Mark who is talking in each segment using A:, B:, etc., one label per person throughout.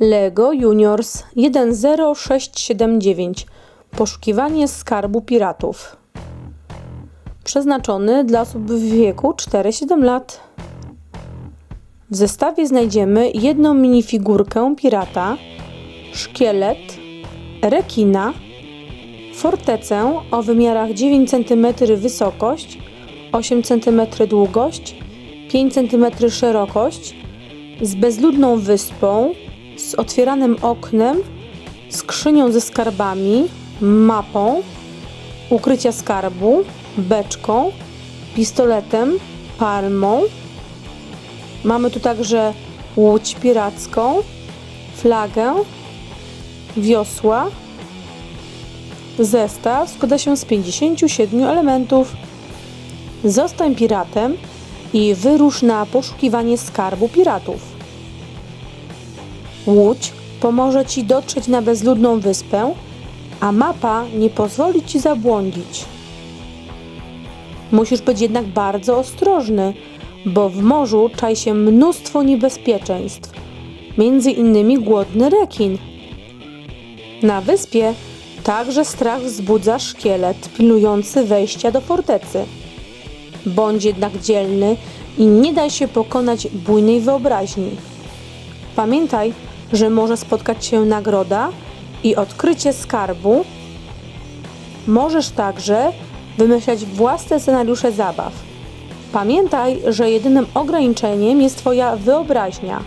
A: Lego Juniors 10679 Poszukiwanie skarbu piratów. Przeznaczony dla osób w wieku 4-7 lat. W zestawie znajdziemy jedną minifigurkę pirata, szkielet, rekina, fortecę o wymiarach 9 cm wysokość, 8 cm długość, 5 cm szerokość, z bezludną wyspą, z otwieranym oknem, skrzynią ze skarbami, mapą, ukrycia skarbu, beczką, pistoletem, palmą. Mamy tu także łódź piracką, flagę, wiosła. Zestaw składa się z 57 elementów. Zostań piratem i wyrusz na poszukiwanie skarbu piratów. Łódź pomoże Ci dotrzeć na bezludną wyspę, a mapa nie pozwoli Ci zabłądzić. Musisz być jednak bardzo ostrożny, bo w morzu czai się mnóstwo niebezpieczeństw, między innymi głodny rekin. Na wyspie także strach wzbudza szkielet pilnujący wejścia do fortecy. Bądź jednak dzielny i nie daj się pokonać bujnej wyobraźni. Pamiętaj, że może spotkać się nagroda i odkrycie skarbu. Możesz także wymyślać własne scenariusze zabaw. Pamiętaj, że jedynym ograniczeniem jest Twoja wyobraźnia.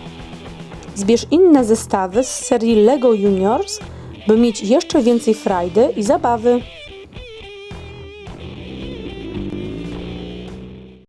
A: Zbierz inne zestawy z serii LEGO Juniors, by mieć jeszcze więcej frajdy i zabawy.